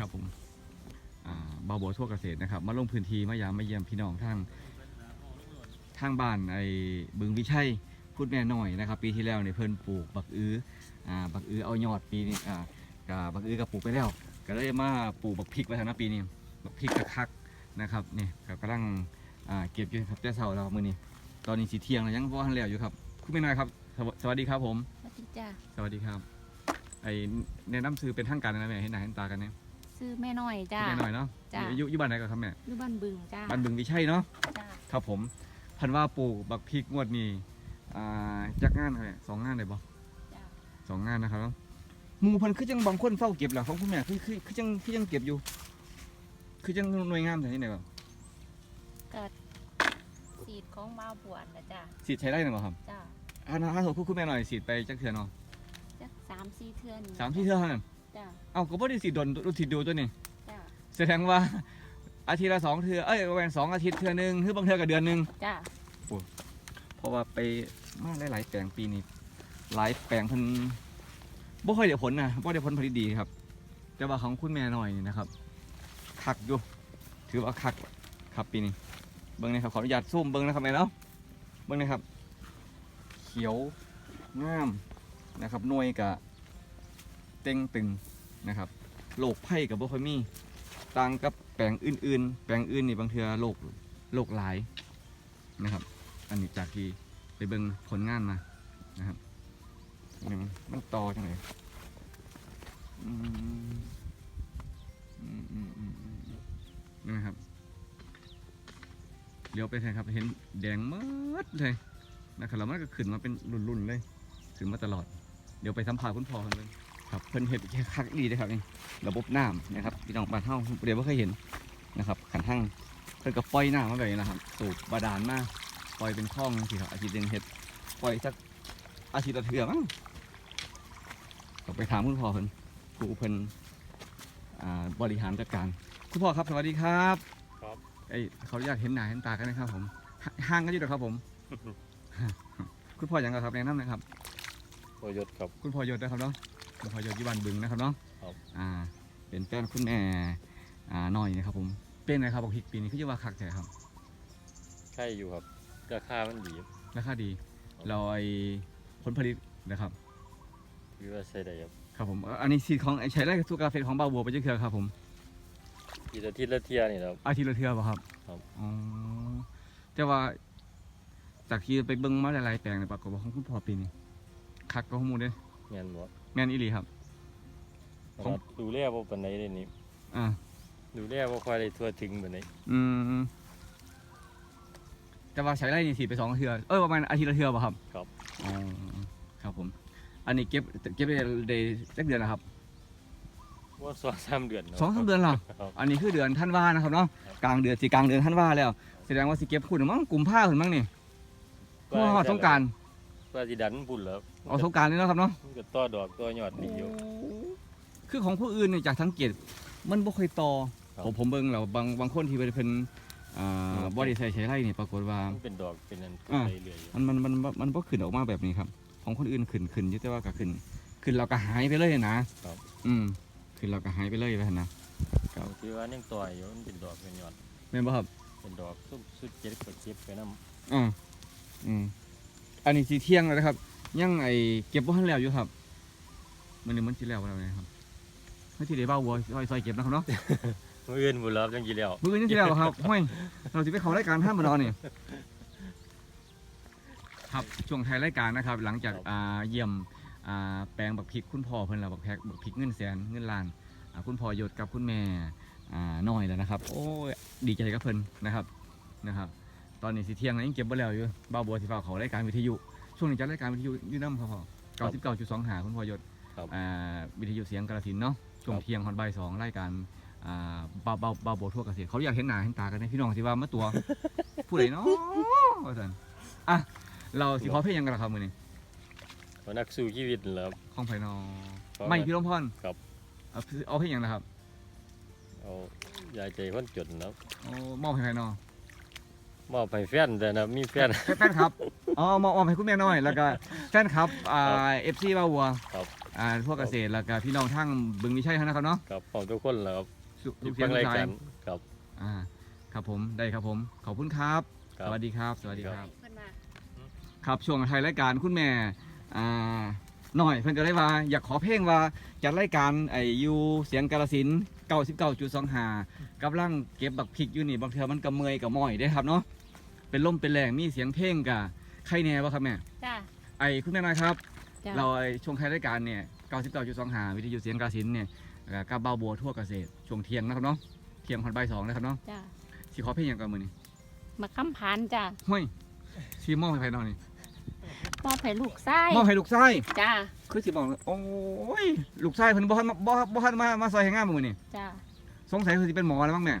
ครับผมอ่าบาโบทั่วเกษตรนะครับมาลงพื้นที่มายามมาเยี่ยมพี่น้องทางทางบ้านไอ้บึงวิชัยพูดแม่น้อยนะครับ ปีที่แล้วเนี่ยเพิ่นปลูกบักอื้ออ่าบักอื้อเอายอดปีนี้อ่ากับบักอื้อกับปลูกไปแล้ว ก็เลยมาปลูกบักพริกไว้ทางหน้าปีนี้บักพริกกระคักนะครับนี่ก็กำลังอ่าเก็บอยู่ครับแต่เช้าแล้วครับมื้อนี้ตอนนี้สีเที่ยงแล้วยังบ่ทันแล้วอยู่ครับคุณแม่น้อยครับ สวสวัสดีครับผมสวัสดีจ้าสวัสดีครับไอแนะนำซื้อเป็นทางการนะแม่เห็นหน้าเห็นตากันเนี่ย ซื้อแม่น้อยจ้า แม่หน่อยเนาะจ้ะอยู่อยู่บ้านไหนก่อนครับแม่อยู่บ้านบึงจ้าบ้านบึงวิชัยเนาะจ้าครับผมพันว่าปลูกบักพริกงวดนี้อ่าจักงานเลยสองงานเลยบ่จ้าสองงานนะครับเนาะหมู่เพันคือจังบางคนเฝ้าเก็บแหละของคุณแม่คือคือคือจังคือจังเก็บอยู่ คือจังหน่วยงานแต่ที่ไหนบ่ก็สีดของบ้าวบวนนะจ้าสีดใช้ได้หรือเปล่าครับจ้าถ้าถ้าสมมติคุณแม่หน่อยสีดไปจักเทื่อเนาะ จักสามสี่เทือนสามที่เทื่อเท่านั้นจ้า เอ้าก็บ่ได้สีดโดนดูสีดดูตัวนี้จ้าแสดงว่า อาทิตย์ละสองเทื่อเอ้ยประมาณสองอาทิตย์เทื่อหนึงคือบางเทื่อกับเดือนหนึงจ้าเพราะว่าไปมาหลายๆแปลงปีนี้หลายแปลงเพิ่นบ่ค่อยได้ผลนะบ่ได้ผลผลิตดีครับ แต่ว่าของคุณแม่หน่อยนี่นะครับคักอยู่ถือว่าคักครับปีนี้เบิ่งนะครับขออนุญาตซูมเบิ่งนะครับแม่เนาะเบิ่งนะครับ เขียวงามนะครับหน่วยกะเต็งตึง นะครับโรคไผ่กับบ่ค่อยมีต่างกับแปลงอื่น ๆ แปลงอื่นนี่บางเทือโรคโรคหลายนะครับ อันนี้จากที่ไปเบิ่งผลงานมานะครับนี่มันมันต่อจังไหนอืมอืมอืมอืมอืมนี่นะครับเลี้ยวไปเถอะครับเห็นแดงหมดเลยนะครับแล้วมันก็ขึ้นมาเป็นรุ่นๆเลย ขึ้นมาตลอด เดี๋ยวไปสัมผัสคุณพ่อกันเลย ครับเพิ่นเห็ดแค่คักดีนะครับนี่ระบบน้ำนะครับพี่น้องบ้านเฮาเดี๋ยวไม่เคยเห็นนะครับขันทั้งเพิ่นก็ปล่อยน้ำมาแบบนี้นะครับ สูบบาดาลมาปล่อยเป็นคลองสิครับอาทิตย์หนึงเฮ็ดปล่อยสักอาทิตย์ละเทื่อมั้งก็ไปถามคุณพ่อเพิ่นผู้เพิ่นอ่าบริหารจัดการคุณพ่อครับสวัสดีครับครับไอยเขาอยากเห็นหน้าเห็นตากันนะครับผมห่าห่างกันอยู่เหรอครับผม คุณพ่ออย่างไรครับแนะนำหนะครับโอยศครับ คุณพ่อยศนะครับเนาะ คุณพ่อยศยี่บันบึงนะครับเนาะครับอ่าเป็นแฟนคุณแม่อ่าน้อยนะครับผมเป็นไงครับบอกพริกปีนี้คือจะว่าคักแท้ครับใช่อยู่ครับราคามันดีราคาดีเราไอ้ผลผลิตนะครับวิว่าใช่ได้ครับครับผมเอ่ออันนี้สีดของไอ้ใช้ได้ทุกกาแฟของบาวบัวไปเจอเครือครับผมอีอาทิตย์ละเที่ยนี่แหละครับอาทิตย์ละเทือป่ะครับครับอ๋อแต่ว่าจากที่ไปเบิ้งมาหลายๆแปลงเนี่ยปรากฏว่าของคุณพ่อปีนี้คักก็ข้อมูลเด้แม่นบ่ แม่นอีหลีครับเพราะผมว่าดูแลบ่ปานใดเด้นี่อ่าดูแลบ่ค่อยได้ทั่วถึงปานใดอืมแต่ว่าใช้ไร่นี่สีดไปสองเทือเออประมาณอาทิตย์ละเทือป่ะครับครับอ๋อครับผม อันนี้เก็บเก็บได้ได้สักเดือนนะครับ ว่าสองสามเดือนสองสามเดือนเหรอ ครับอันนี้คือเดือนท่านว่านะครับเนาะครับ กลางเดือนสีกลางเดือนท่านว่าแล้ว แสดงว่าสิเก็บคุณมั้งกลุ่มผ้าคุณมั้งนี่เพราะว่าสงกราร ว่าสิดันพุ่นแล้วเอาสงกรารนี่เนาะครับเนาะมันก็ต่อดอกต่อยอดดีอยู่ คือของผู้อื่นเนี่ยจากสังเกตมันบ่ค่อยต่อครับผมผมเบิ่งแล้วบางบางคนที่เป็นอ่าครับ บ่ได้ใส่ใช้ไรนี่ปรากฏว่า มันเป็นดอกเป็นอันอ่า ไปเรื่อยๆอยู่มันมันมันมันมันบ่ขึ้นออกมาแบบนี้ครับ ของคนอื่นขึ้นขึ้นอยู่แต่ว่าก็ขึ้น ขึ้นเราก็หายไปเลยนะ ครับอืมขึ้นเราก็หายไปเลยไปนะครับบางทีว่ายังต่อยอยู่มันเป็นดอกเป็นยอดแม่นบ่ครับเป็นดอกสุดสุดเจ็บก็เจ็บไปนำอ่าอืม อันนี้สีเที่ยงแล้วนะครับ ยังไอเก็บบ่ทันแล้วอยู่ครับ มันนี่มันสิแล้วแล้วนะครับเมื่อที่ได้เบ้าวัวซอยซอยเก็บนะครับเนาะมื้ออื่นพุ่นแล้วจังสิแล้วมือยังสิแล้วเหรอครับห้วยเราสิไปเข้ารายการห้ามมานอนนี่ครับช่วงท้ายรายการนะครับ หลังจากอ่าเยี่ยมอ่าแปลงบักพริกคุณพ่อเพิ่นแล้วบักแพกบักพริกเงินแสนเงินล้านอ่าคุณพ่อยศกับคุณแม่อ่าน้อยแล้วนะครับ โอ้ยดีใจกับเพิ่นนะครับนะครับ ตอนนี้สิเที่ยงแล้วยังเก็บบ่แล้วอยู่บ้าวบัวสิฟ้ากเขารายการวิทยุ ช่วงนี้จัดรายการวิทยุอยู่นำครับพ่อเก้าสิบเก้าจุดสองหาคุณพ่อยศครับอ่าวิทยุเสียงกระสินธุ์เนาะช่วงครับ เที่ยงฮอตบ่ายสองรายการอ่าเบาเบาเบาโบทั่วเกษตรเขาอยากเห็นหน้าเห็นตากันนะพี่น้องสิว่ามาตัว ผู้ใดเนาะว่าซั่นอะเราสิขอเพลงหยังกันล่ะครับมื้อนี้ว่านักสู้ชีวิตนั่นแหละครับ ของไผนอครับไม่พี่ลมพรครับ เอาเอาเพลงหยังนะครับเอายายใจคนจนนะครับเอามอบให้ไผนอ มอบให้แฟนแต่นะมีแฟน แฟนครับอ๋อมอบมอบให้คุณแม่น้อย แล้วก็แฟนครับอ่า FC บ้าวัวครับ อ่าพวกเกษตรแล้วก็พี่น้องทั้งบึงมีชัยนะครับเนาะครับขอบทุกคนแล้วครับสุที่ทุกเสียฟังงทุรายกสายการครับ อ่าครับผมได้ครับผมขอบคุณครับ ครัสบวัสดีครับสวัสดีครับ เพิ่นมา ครับช่วงไทายรายการคุณแม่อ่าหน่อยเพิ่นก็ได้ว่า อยากขอเพลงว่าจัดรายการไอ้อยูเสียงกาลสินเก้าสิบเก้าจุดสองหากำลังเก็บบักพริกอยู่นี่บางเทื่อมันก็เมื่อยกับม้อยได้ครับเนาะ เป็นลมเป็นแรงมีเสียงเพลงกะใครแน่วะครับแม่จ้าไอ้คุณแม่น้อยครับ จ้าเราไอ้ช่วงท้ายรายการเนี่ยเก้าสิบเก้าจุดสองหาวิทยุเสียงกาลสินเนี่ยเอ่อกับเบาบัวทั่วเกษตรช่วงเที่ยงนะครับเนาะเที่ยงพันใบายสองนะครับเนาะจ้าสิขอเพลงอย่างก่อนมือนี่มาคำพานจ้าห้วยซีมอบให้ใครนอนนี่มอบให้ลูกไส้มอบให้ลูกชายจ้าคือสิบอกโอ้ยลูกชายเพิ่นบ่ทันมาบ่บ่ทันมามาซอยให้งานมื้อนี้จ้าสงสัยเพิ่นสิเป็นหมอแล้วมั้งแม่